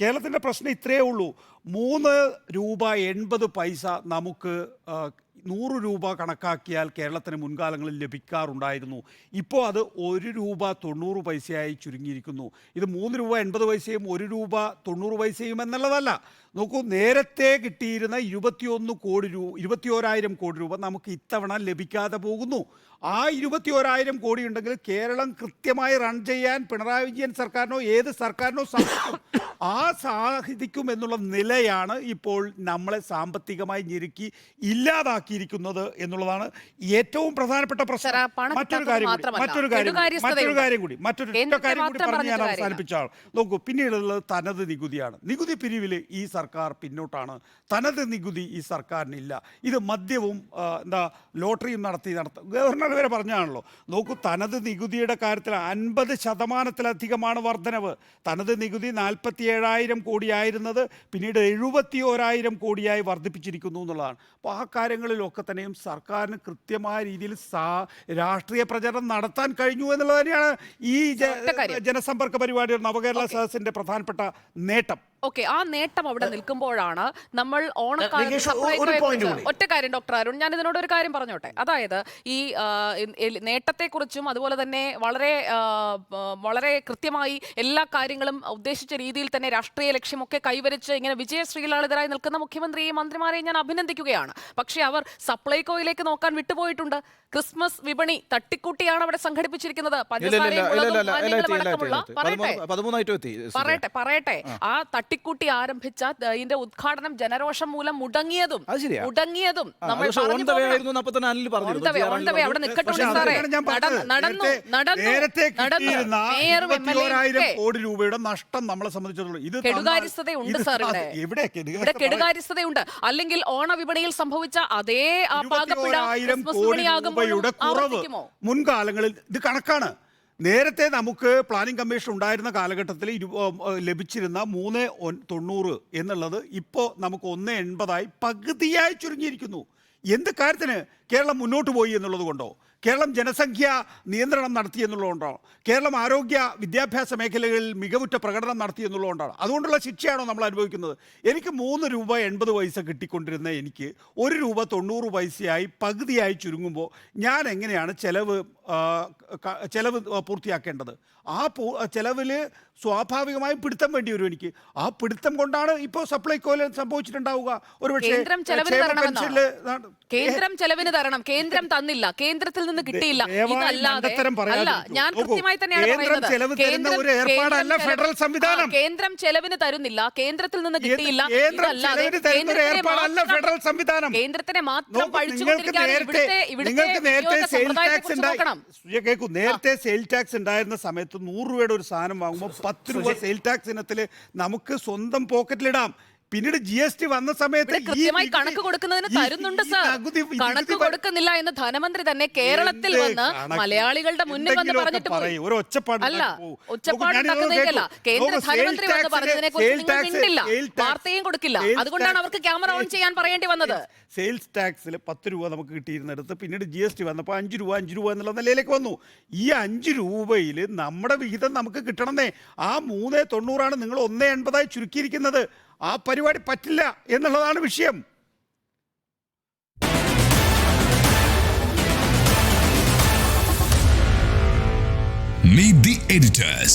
കേരളത്തിന്റെ പ്രശ്നം ഇത്രയേ ഉള്ളൂ. മൂന്ന് രൂപ എൺപത് പൈസ നമുക്ക് നൂറ് രൂപ കണക്കാക്കിയാൽ കേരളത്തിന് മുൻകാലങ്ങളിൽ ലഭിക്കാറുണ്ടായിരുന്നു. ഇപ്പോൾ അത് ഒരു രൂപ തൊണ്ണൂറ് പൈസയായി ചുരുങ്ങിയിരിക്കുന്നു. ഇത് മൂന്ന് രൂപ എൺപത് പൈസയും ഒരു രൂപ തൊണ്ണൂറ് പൈസയും എന്നുള്ളതല്ല. നോക്കൂ നേരത്തെ കിട്ടിയിരുന്ന ഇരുപത്തിയൊന്ന് കോടി രൂപ ഇരുപത്തിയോരായിരം കോടി രൂപ നമുക്ക് ഇത്തവണ ലഭിക്കാതെ പോകുന്നു. ആ ഇരുപത്തിയോരായിരം കോടി ഉണ്ടെങ്കിൽ കേരളം കൃത്യമായി റൺ ചെയ്യാൻ പിണറായി വിജയൻ സർക്കാരിനോ ഏത് സർക്കാരിനോ സാധിക്കും. ആ സാധിക്കും എന്നുള്ള നിലയാണ് ഇപ്പോൾ നമ്മളെ സാമ്പത്തികമായി ഞെരുക്കി ഇല്ലാതാക്കിയിരിക്കുന്നത് എന്നുള്ളതാണ് ഏറ്റവും പ്രധാനപ്പെട്ട പ്രശ്നം. മറ്റൊരു കാര്യം മറ്റൊരു കാര്യം മറ്റൊരു കാര്യം കൂടി മറ്റൊരു കാര്യം കൂടി പറഞ്ഞ് ഞാൻ അവസാനിപ്പിച്ചാണ്. നോക്കൂ പിന്നീടുള്ളത് തനത് നികുതിയാണ്. നികുതി പിരിവിൽ ഈ സർക്കാർ പിന്നോട്ടാണ്. തനത് നികുതി ഈ സർക്കാരിനില്ല. ഇത് മദ്യവും എന്താ ലോട്ടറിയും നടത്തി നടത്ത ഗവർണർ വരെ പറഞ്ഞാണല്ലോ. നോക്കൂ തനത് നികുതിയുടെ കാര്യത്തിൽ അൻപത് ശതമാനത്തിലധികമാണ് വർധനവ്. തനത് നികുതി നാൽപ്പത്തി ഏഴായിരം കോടിയായിരുന്നത് പിന്നീട് എഴുപത്തി ഓരായിരം കോടിയായി വർദ്ധിപ്പിച്ചിരിക്കുന്നു എന്നുള്ളതാണ്. അപ്പോൾ ആ കാര്യങ്ങളിലൊക്കെ തന്നെയും സർക്കാരിന് കൃത്യമായ രീതിയിൽ രാഷ്ട്രീയ പ്രചരണം നടത്താൻ കഴിഞ്ഞു എന്നുള്ളത് തന്നെയാണ് ഈ ജനസമ്പർക്ക പരിപാടിയുടെ നവകേരള സദസ്സിന്റെ പ്രധാനപ്പെട്ട നേട്ടം. ഓക്കെ ആ നേട്ടം അവിടെ നിൽക്കുമ്പോഴാണ് നമ്മൾ കൂടി. ഒറ്റ കാര്യം ഡോക്ടർ അരുൺ ഞാൻ ഇതിനോട് ഒരു കാര്യം പറഞ്ഞോട്ടെ. അതായത് ഈ നേട്ടത്തെക്കുറിച്ചും അതുപോലെ തന്നെ വളരെ വളരെ കൃത്യമായി എല്ലാ കാര്യങ്ങളും ഉദ്ദേശിച്ച രീതിയിൽ തന്നെ രാഷ്ട്രീയ ലക്ഷ്യമൊക്കെ കൈവരിച്ച് ഇങ്ങനെ വിജയശ്രീലാളിതരായി നിൽക്കുന്ന മുഖ്യമന്ത്രിയെയും മന്ത്രിമാരെയും ഞാൻ അഭിനന്ദിക്കുകയാണ്. പക്ഷേ അവർ സപ്ലൈകോയിലേക്ക് നോക്കാൻ വിട്ടുപോയിട്ടുണ്ട്. ക്രിസ്മസ് വിപണി തട്ടിക്കൂട്ടിയാണ് അവിടെ സംഘടിപ്പിച്ചിരിക്കുന്നത്. പറയട്ടെ പറയട്ടെ. ആ. തട്ടിക്കൂട്ടി ആരംഭിച്ച ഇതിന്റെ ഉദ്ഘാടനം ജനരോഷം മൂലം മുടങ്ങിയതും. മുടങ്ങിയതും നമ്മൾ പറഞ്ഞു അവിടെ നിൽക്കട്ടെ. നടന്നു നടന്നു കോടി രൂപയുടെ നഷ്ടം നമ്മളെ സംബന്ധിച്ചിടത്തോളം ഇത് കെടുകാര്യസ്ഥതയുണ്ട് സാർ ഇവിടെ. കെടുകാര്യസ്ഥതയുണ്ട്. അല്ലെങ്കിൽ ഓണവിപണിയിൽ സംഭവിച്ച അതേ ആ പാകപ്പിഴ ഇരുപത്തിയോരായിരം കോടി രൂപയുടെ കുറവ് മുൻകാലങ്ങളിൽ ഇത് കണക്കാണ്. നേരത്തെ നമുക്ക് പ്ലാനിംഗ് കമ്മീഷൻ ഉണ്ടായിരുന്ന കാലഘട്ടത്തിൽ ഇരു ലഭിച്ചിരുന്ന മൂന്ന് തൊണ്ണൂറ് എന്നുള്ളത് ഇപ്പോൾ നമുക്ക് ഒന്ന് എൺപതായി പകുതിയായി ചുരുങ്ങിയിരിക്കുന്നു. എന്ത് കാര്യത്തിന്? കേരളം മുന്നോട്ട് പോയി എന്നുള്ളത് കൊണ്ടോ? കേരളം ജനസംഖ്യ നിയന്ത്രണം നടത്തി എന്നുള്ളതുകൊണ്ടോ കേരളം ആരോഗ്യ വിദ്യാഭ്യാസ മേഖലകളിൽ മികവുറ്റ പ്രകടനം നടത്തി എന്നുള്ളതുകൊണ്ടാണ് അതുകൊണ്ടുള്ള ശിക്ഷയാണോ നമ്മൾ അനുഭവിക്കുന്നത്? എനിക്ക് മൂന്ന് രൂപ എൺപത് പൈസ കിട്ടിക്കൊണ്ടിരുന്ന എനിക്ക് ഒരു രൂപ തൊണ്ണൂറ് പൈസയായി പകുതിയായി ചുരുങ്ങുമ്പോൾ ഞാൻ എങ്ങനെയാണ് ചെലവ് ചെലവ് പൂർത്തിയാക്കേണ്ടത്? ആ പൂ ചെലവിൽ സ്വാഭാവികമായും പിടുത്തം വേണ്ടി വരും എനിക്ക്. ആ പിടുത്തം കൊണ്ടാണ് ഇപ്പോൾ സപ്ലൈകോയിൽ സംഭവിച്ചിട്ടുണ്ടാവുക. ഒരു കേന്ദ്രം ചെലവിന് തരണമെന്നാണ്. കേന്ദ്രം ചെലവിന് തരണം. കേന്ദ്രം തന്നില്ല. കേന്ദ്രത്തിൽ നിന്ന് കിട്ടിയില്ല. ഇതല്ലാതെ അല്ല ഞാൻ കൃത്യമായി തന്നെയാണ് കേന്ദ്രം പറയുന്നത്. കേന്ദ്രം ഫെഡറൽ. കേന്ദ്രം ചെലവിന് തരുന്നില്ല. കേന്ദ്രത്തിൽ നിന്ന് കിട്ടിയില്ല. കേന്ദ്രം ഇതല്ലാതെ കേന്ദ്രത്തിനെ ഏർപ്പാടല്ല മാത്രം- ഫെഡറൽ സംവിധാനം. കേന്ദ്രത്തിനെ മാത്രം നോക്കൂ, പഴിച്ചുകൊണ്ടിരിക്കാതെ നേരത്തെ ഇവിടുത്തെ ഇവിടുത്തെ നിങ്ങൾക്ക് നേരത്തെ സെയിൽ ടാക്സ് സമ്പ്രദായത്തെക്കുറിച്ച് ഉണ്ടായി നോക്കണം. കേൾക്കൂ നേരത്തെ സെയിൽ ടാക്സ് ഉണ്ടായിരുന്ന സമയത്ത് നൂറ് രൂപയുടെ ഒരു സാധനം വാങ്ങുമ്പോൾ പത്ത് രൂപ സെയിൽ ടാക്സ് ഇനത്തിൽ നമുക്ക് സ്വന്തം പോക്കറ്റിലിടാം പിന്നീട് ജി എസ് ടി വന്ന സമയത്ത് കൃത്യമായി കണക്ക് കൊടുക്കുന്നതിന് തരുന്നുണ്ട് സർ. കണക്ക് കൊടുക്കുന്നില്ല എന്ന് ധനമന്ത്രി തന്നെ കേരളത്തിൽ വന്ന് മലയാളികളുടെ മുന്നിൽ വന്ന് പറഞ്ഞിട്ട് പോയി. ഒച്ചപ്പാട് അല്ല ഞാനിത് കേന്ദ്ര ധനമന്ത്രി വന്ന് പറഞ്ഞതിനെ കുറിച്ച് നിങ്ങൾ മിണ്ടില്ല. വാർത്തയും കൊടുക്കില്ല. അതുകൊണ്ടാണ് അവർക്ക് ക്യാമറ ഓൺ ചെയ്യാൻ പറയേണ്ടി വന്നത്. സെയിൽസ് ടാക്സിൽ പത്ത് രൂപ നമുക്ക് കിട്ടിയിരുന്നിടത്ത് പിന്നീട് ജി എസ് ടി വന്നപ്പോൾ അഞ്ച് രൂപ അഞ്ച് രൂപ എന്നുള്ള നിലയിലേക്ക് വന്നു. ഈ അഞ്ച് രൂപയിൽ നമ്മുടെ വിഹിതം നമുക്ക് കിട്ടണമെന്നേ ആ മൂന്ന് തൊണ്ണൂറാണ് നിങ്ങൾ ഒന്ന് എൺപതായി ചുരുക്കിയിരിക്കുന്നത്. ആ പരിപാടി പറ്റില്ല എന്നുള്ളതാണ് വിഷയം Meet the editors.